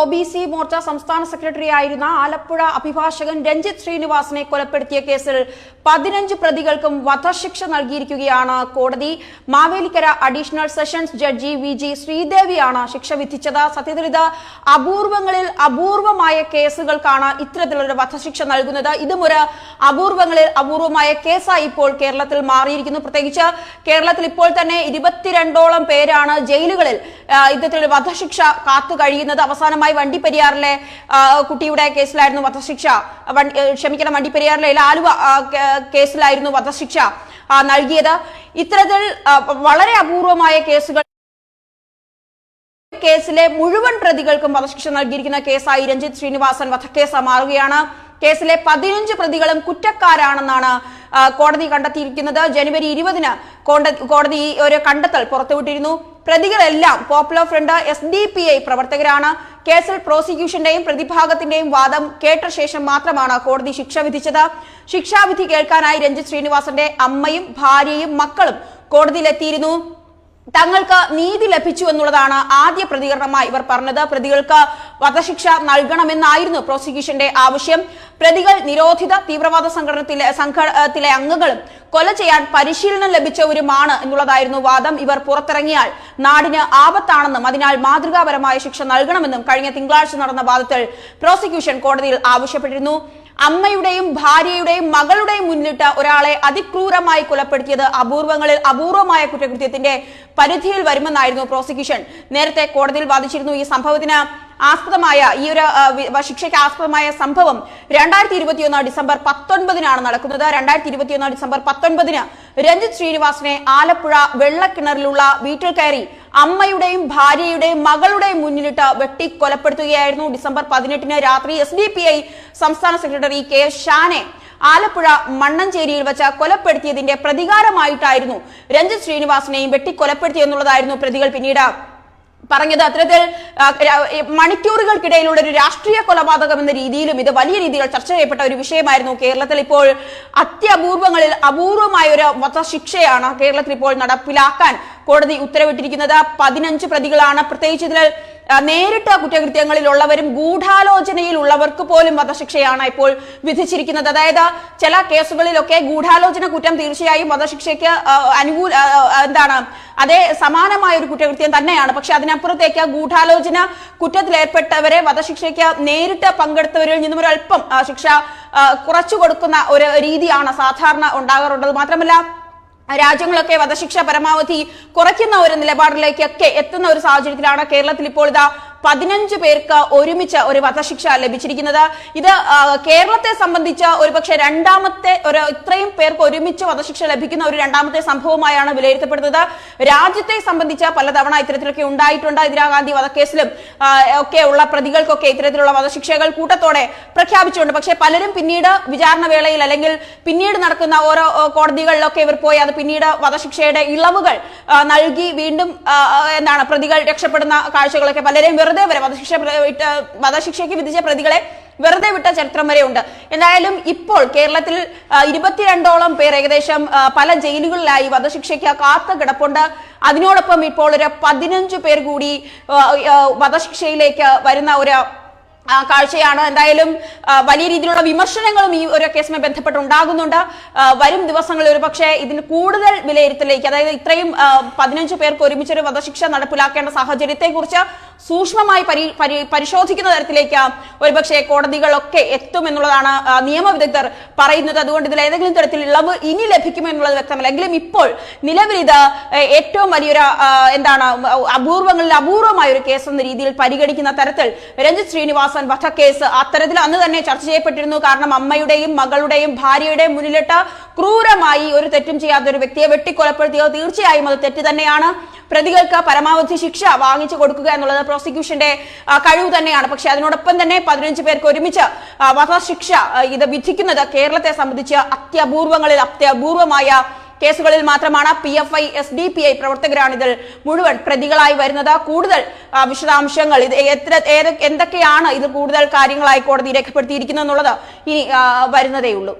O B C Morcha സംസ്ഥാന secretary ആയിരുന്ന ആലപ്പുഴ അഭിഭാഷകൻ രഞ്ജിത് ശ്രീനിവാസിനെ കൊലപ്പെടുത്തിയ കേസിൽ പതിനഞ്ച് പ്രതികൾക്കും വധശിക്ഷ നൽകിയിരിക്കുകയാണ് കോടതി. Mavelikkara additional sessions judge V G ശ്രീദേവിയാണ് ശിക്ഷ വിധിച്ചത്. സത്യത്തിൽ അപൂർവങ്ങളിൽ അപൂർവമായ കേസുകൾക്കാണ് ഇത്തരത്തിലൊരു വധശിക്ഷ നൽകുന്നത്. ഇതും ഒരു അപൂർവങ്ങളിൽ അപൂർവമായ കേസായി ഇപ്പോൾ കേരളത്തിൽ മാറിയിരിക്കുന്നു. പ്രത്യേകിച്ച് കേരളത്തിൽ ഇപ്പോൾ തന്നെ ഇരുപത്തിരണ്ടോളം പേരാണ് ജയിലുകളിൽ ഇത്തരത്തിൽ വധശിക്ഷ കാത്തു കഴിയുന്നത്. അവസാനമായി വണ്ടിപ്പെരിയാറിലെ കുട്ടിയുടെ കേസിലായിരുന്നു വധശിക്ഷ. ക്ഷമിക്കണം വണ്ടിപ്പെരിയാറിലെ ആലുവ കേസിലായിരുന്നു വധശിക്ഷ നൽകിയത്. ഇത്തരത്തിൽ വളരെ അപൂർവമായ കേസുകൾ കേസിലെ മുഴുവൻ പ്രതികൾക്കും വധശിക്ഷ നൽകിയിരിക്കുന്ന കേസായി രഞ്ജിത്ത് ശ്രീനിവാസൻ വധക്കേസ് മാറുകയാണ് കേസിലെ പതിനഞ്ച് പ്രതികളും കുറ്റക്കാരാണെന്നാണ് കോടതി കണ്ടെത്തിയിരിക്കുന്നത്. ജനുവരി ഇരുപതിന് കോടതി ഒരു കണ്ടെത്തൽ പുറത്തുവിട്ടിരുന്നു. പ്രതികളെല്ലാം Popular Front S D P I പ്രവർത്തകരാണ്. കേസിൽ പ്രോസിക്യൂഷന്റെയും പ്രതിഭാഗത്തിന്റെയും വാദം കേട്ട ശേഷം മാത്രമാണ് കോടതി ശിക്ഷ വിധിച്ചത്. ശിക്ഷാവിധി കേൾക്കാനായി രഞ്ജിത് ശ്രീനിവാസന്റെ അമ്മയും ഭാര്യയും മക്കളും കോടതിയിലെത്തിയിരുന്നു. തങ്ങൾക്ക് നീതി ലഭിച്ചു എന്നുള്ളതാണ് ആദ്യ പ്രതികരണമായി ഇവർ പറഞ്ഞത്. പ്രതികൾക്ക് വധശിക്ഷ നൽകണമെന്നായിരുന്നു പ്രോസിക്യൂഷന്റെ ആവശ്യം. പ്രതികൾ നിരോധിത തീവ്രവാദ സംഘടനത്തിലെ സംഘത്തിലെ അംഗങ്ങളും കൊല ചെയ്യാൻ പരിശീലനം ലഭിച്ചവരുമാണ് എന്നുള്ളതായിരുന്നു വാദം. ഇവർ പുറത്തിറങ്ങിയാൽ നാടിന് ആപത്താണെന്നും അതിനാൽ മാതൃകാപരമായ ശിക്ഷ നൽകണമെന്നും കഴിഞ്ഞ തിങ്കളാഴ്ച നടന്ന വാദത്തിൽ പ്രോസിക്യൂഷൻ കോടതിയിൽ ആവശ്യപ്പെട്ടിരുന്നു. അമ്മയുടെയും ഭാര്യയുടെയും മകളുടെയും മുന്നിലിട്ട് ഒരാളെ അതിക്രൂരമായി കൊലപ്പെടുത്തിയത് അപൂർവങ്ങളിൽ അപൂർവമായ കുറ്റകൃത്യത്തിന്റെ പരിധിയിൽ വരുമെന്നായിരുന്നു പ്രോസിക്യൂഷൻ. നേരത്തെ കോടതിയിൽ വാദിച്ചിരുന്നു ഈ സംഭവത്തിന് ആസ്പദമായ ഈ ഒരു ശിക്ഷയ്ക്ക് ആസ്പദമായ സംഭവം രണ്ടായിരത്തി ഇരുപത്തിയൊന്ന് ഡിസംബർ പത്തൊൻപതിനാണ് നടക്കുന്നത്. രണ്ടായിരത്തി ഇരുപത്തിയൊന്ന് ഡിസംബർ പത്തൊൻപതിന് രഞ്ജിത് ശ്രീനിവാസിനെ ആലപ്പുഴ വെള്ളക്കിണറിലുള്ള വീട്ടിൽ കയറി അമ്മയുടെയും ഭാര്യയുടെയും മകളുടെയും മുന്നിലിട്ട് വെട്ടി കൊലപ്പെടുത്തുകയായിരുന്നു ഡിസംബർ പതിനെട്ടിന് രാത്രി എസ് ഡി പി ഐ സംസ്ഥാന സെക്രട്ടറി കെ ഷാനെ ആലപ്പുഴ മണ്ണഞ്ചേരിയിൽ വെച്ച് കൊലപ്പെടുത്തിയതിന്റെ പ്രതികാരമായിട്ടായിരുന്നു രഞ്ജിത്ത് ശ്രീനിവാസനെയും വെട്ടിക്കൊലപ്പെടുത്തിയെന്നുള്ളതായിരുന്നു പ്രതികൾ പിന്നീട് പറഞ്ഞത്. അത്തരത്തിൽ മണിക്കൂറുകൾക്കിടയിലുള്ള ഒരു രാഷ്ട്രീയ കൊലപാതകം എന്ന രീതിയിലും ഇത് വലിയ രീതിയിൽ ചർച്ച ചെയ്യപ്പെട്ട ഒരു വിഷയമായിരുന്നു കേരളത്തിൽ ഇപ്പോൾ അത്യപൂർവങ്ങളിൽ അപൂർവമായ ഒരു വധശിക്ഷയാണ് കേരളത്തിൽ ഇപ്പോൾ നടപ്പിലാക്കാൻ കോടതി ഉത്തരവിട്ടിരിക്കുന്നത് പതിനഞ്ച് പ്രതികളാണ്. പ്രത്യേകിച്ച് ഇതിൽ കുറ്റകൃത്യങ്ങളിൽ ഉള്ളവരും ഗൂഢാലോചനയിൽ ഉള്ളവർക്ക് പോലും വധശിക്ഷയാണ് ഇപ്പോൾ വിധിച്ചിരിക്കുന്നത്. അതായത് ചില കേസുകളിലൊക്കെ ഗൂഢാലോചന കുറ്റം തീർച്ചയായും വധശിക്ഷയ്ക്ക് അനുകൂല എന്താണ് അതേ സമാനമായ ഒരു കുറ്റകൃത്യം തന്നെയാണ്. പക്ഷെ അതിനപ്പുറത്തേക്ക് ഗൂഢാലോചന കുറ്റത്തിലേർപ്പെട്ടവരെ വധശിക്ഷയ്ക്ക് നേരിട്ട് പങ്കെടുത്തവരിൽ നിന്നും ഒരു അല്പം ശിക്ഷ കുറച്ചു കൊടുക്കുന്ന ഒരു രീതിയാണ് സാധാരണ ഉണ്ടാകാറുള്ളത്. മാത്രമല്ല രാജ്യങ്ങളൊക്കെ വധശിക്ഷ പരമാവധി കുറയ്ക്കുന്ന ഒരു നിലപാടിലേക്കൊക്കെ എത്തുന്ന ഒരു സാഹചര്യത്തിലാണ് കേരളത്തിൽ ഇപ്പോൾ ഇതാ പതിനഞ്ച് പേർക്ക് ഒരുമിച്ച് ഒരു വധശിക്ഷ ലഭിച്ചിരിക്കുന്നത്. ഇത് കേരളത്തെ സംബന്ധിച്ച് ഒരുപക്ഷെ രണ്ടാമത്തെ ഒരു ഇത്രയും പേർക്ക് ഒരുമിച്ച് വധശിക്ഷ ലഭിക്കുന്ന ഒരു രണ്ടാമത്തെ സംഭവമായാണ് വിലയിരുത്തപ്പെടുന്നത്. രാജ്യത്തെ സംബന്ധിച്ച് പലതവണ ഇത്തരത്തിലൊക്കെ ഉണ്ടായിട്ടുണ്ട്. ഇന്ദിരാഗാന്ധി വധക്കേസിലും ഒക്കെ ഉള്ള പ്രതികൾക്കൊക്കെ ഇത്തരത്തിലുള്ള വധശിക്ഷകൾ കൂട്ടത്തോടെ പ്രഖ്യാപിച്ചിട്ടുണ്ട്. പക്ഷേ പലരും പിന്നീട് വിചാരണ വേളയിൽ അല്ലെങ്കിൽ പിന്നീട് നടക്കുന്ന ഓരോ കോടതികളിലൊക്കെ ഇവർ പോയി അത് പിന്നീട് വധശിക്ഷയുടെ ഇളവുകൾ നൽകി വീണ്ടും എന്താണ് പ്രതികൾ രക്ഷപ്പെടുന്ന കാഴ്ചകളൊക്കെ പലരെയും വെറുതെ വരെ വധശിക്ഷ വധശിക്ഷയ്ക്ക് വിധിച്ച പ്രതികളെ വെറുതെ വിട്ട ചരിത്രം വരെ ഉണ്ട്. എന്തായാലും ഇപ്പോൾ കേരളത്തിൽ ഇരുപത്തിരണ്ടോളം പേർ ഏകദേശം പല ജയിലുകളിലായി വധശിക്ഷയ്ക്ക് കാത്തു കിടപ്പുണ്ട്. അതിനോടൊപ്പം ഇപ്പോൾ ഒരു പതിനഞ്ച് പേർ കൂടി വധശിക്ഷയിലേക്ക് വരുന്ന ഒരു കാഴ്ചയാണ്. എന്തായാലും വലിയ രീതിയിലുള്ള വിമർശനങ്ങളും ഈ ഒരു കേസുമായി ബന്ധപ്പെട്ട് ഉണ്ടാകുന്നുണ്ട്. വരും ദിവസങ്ങളിൽ ഒരു പക്ഷേ ഇതിന് കൂടുതൽ വിലയിരുത്തലേക്ക് അതായത് ഇത്രയും പതിനഞ്ച് പേർക്ക് ഒരുമിച്ചൊരു വധശിക്ഷ നടപ്പിലാക്കേണ്ട സാഹചര്യത്തെക്കുറിച്ച് സൂക്ഷ്മമായി പരി പരി- പരിശോധിക്കുന്ന തരത്തിലേക്ക് ഒരുപക്ഷെ കോടതികളൊക്കെ എത്തുമെന്നുള്ളതാണ് നിയമ നിയമവിദഗ്ധർ പറയുന്നത്. അതുകൊണ്ട് ഇതിൽ ഏതെങ്കിലും തരത്തിൽ ഇളവ് ഇനി ലഭിക്കുമെന്നുള്ളത് വ്യക്തമല്ല. എങ്കിലും ഇപ്പോൾ നിലവിൽ ഇത് ഏറ്റവും വലിയൊരു എന്താണ് അപൂർവങ്ങളിൽ അപൂർവമായ ഒരു കേസ് എന്ന രീതിയിൽ പരിഗണിക്കുന്ന തരത്തിൽ രഞ്ജിത് ശ്രീനിവാസൻ വധക്കേസ് അത്തരത്തിൽ അന്ന് തന്നെ ചർച്ച ചെയ്യപ്പെട്ടിരുന്നു. കാരണം അമ്മയുടെയും മകളുടെയും ഭാര്യയുടെയും മുന്നിലിട്ട് ക്രൂരമായി ഒരു തെറ്റും ചെയ്യാത്ത ഒരു വ്യക്തിയെ വെട്ടിക്കൊലപ്പെടുത്തിയത് തീർച്ചയായും അത് തെറ്റ് തന്നെയാണ്. പ്രതികൾക്ക് പരമാവധി ശിക്ഷ വാങ്ങിച്ചു കൊടുക്കുക എന്നുള്ളത് പ്രോസിക്യൂഷന്റെ കഴിവ് തന്നെയാണ്. പക്ഷെ അതിനോടൊപ്പം തന്നെ പതിനഞ്ച് പേർക്ക് ഒരുമിച്ച് വധശിക്ഷ ഇത് വിധിക്കുന്നത് കേരളത്തെ സംബന്ധിച്ച് അത്യപൂർവങ്ങളിൽ അത്യപൂർവമായ കേസുകളിൽ മാത്രമാണ് P F I S D P I പ്രവർത്തകരാണ് ഇതിൽ മുഴുവൻ പ്രതികളായി വരുന്നത്. കൂടുതൽ വിശദാംശങ്ങൾ ഇത് എത്ര എന്തൊക്കെയാണ് ഇത് കൂടുതൽ കാര്യങ്ങളായി കോടതി രേഖപ്പെടുത്തിയിരിക്കുന്നത് എന്നുള്ളത് ഇനി വരുന്നതേയുള്ളൂ.